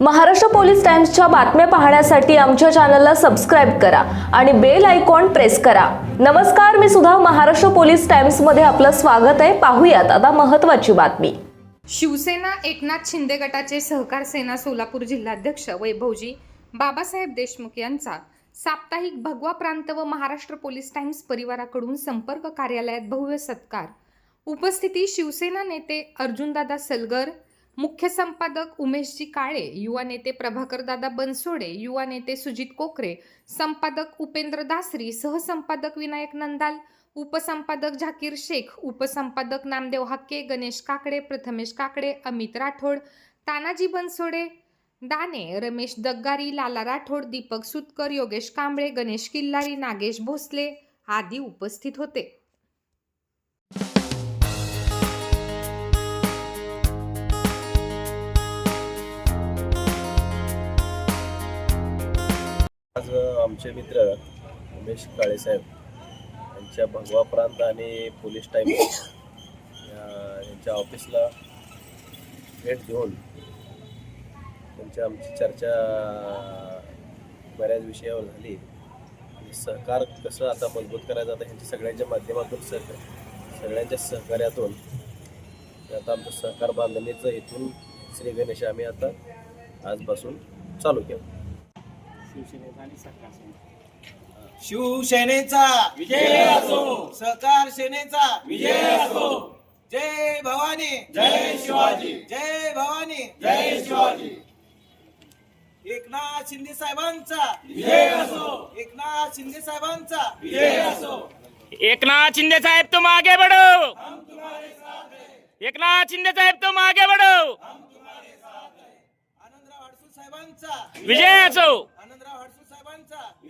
Maharashtra police टाइम्सच्या बातम्या पाहण्यासाठी आमच्या चॅनलला सबस्क्राईब करा आणि बेल आयकॉन प्रेस करा. नमस्कार मी सुद्धा महाराष्ट्र पोलीस टाइम्समध्ये आपलं स्वागत आहे. पाहूयात आता महत्वाची बातमी. शिवसेना एकनाथ शिंदे गटाचे सहकार सेना सोलापूर जिल्हाध्यक्ष वैभवजी बाबासाहेब देशमुख यांचा साप्ताहिक भगवा प्रांत व महाराष्ट्र पोलीस टाइम्स परिवाराकडून संपर्क कार्यालयात भव्य सत्कार. उपस्थिती शिवसेना नेते अर्जुनदादा सलगर मुख्य संपादक उमेशजी काळे युवा नेते प्रभाकरदादा बनसोडे युवा नेते सुजित कोकरे संपादक उपेंद्र दासरी सहसंपादक विनायक नंदाल उपसंपादक झाकीर शेख उपसंपादक नामदेव हक्के गणेश काकडे प्रथमेश काकडे अमित राठोड तानाजी बनसोडे दाने रमेश दग्गारी लाला राठोड दीपक सुतकर योगेश कांबळे गणेश किल्लारी नागेश भोसले आदी उपस्थित होते. आमचे मित्र उमेश काळेसाहेब यांच्या भगवा प्रांत आणि पोलीस टाईम यांच्या ऑफिसला भेट देऊन त्यांची आमची चर्चा बऱ्याच विषयावर झाली. आणि सहकार कसं आता मजबूत करायचं आता ह्यांच्या सगळ्यांच्या माध्यमातून सहकार सगळ्यांच्या सहकार्यातून. आता आमचं सहकार बांधणीचं इथून श्री गणेश आम्ही आता आजपासून चालू केलं. शिवसेनेचा विजय असो. सहकार सेनेचा विजय असो. जय भवानी. जय शिवाजी. जय भवानी. जय शिवाजी. एकनाथ शिंदे साहेबांचा. विजय असो. एकनाथ शिंदे साहेबांचा. विजय असो. एकनाथ शिंदे साहेब तुम आगे बढ़ो. एकनाथ शिंदे साहेब तुम आगे बढ़ो. आनंदराव हडसू साहेबांचा. विजय असो आनंदराव हडसू साहेबांचा विजय असो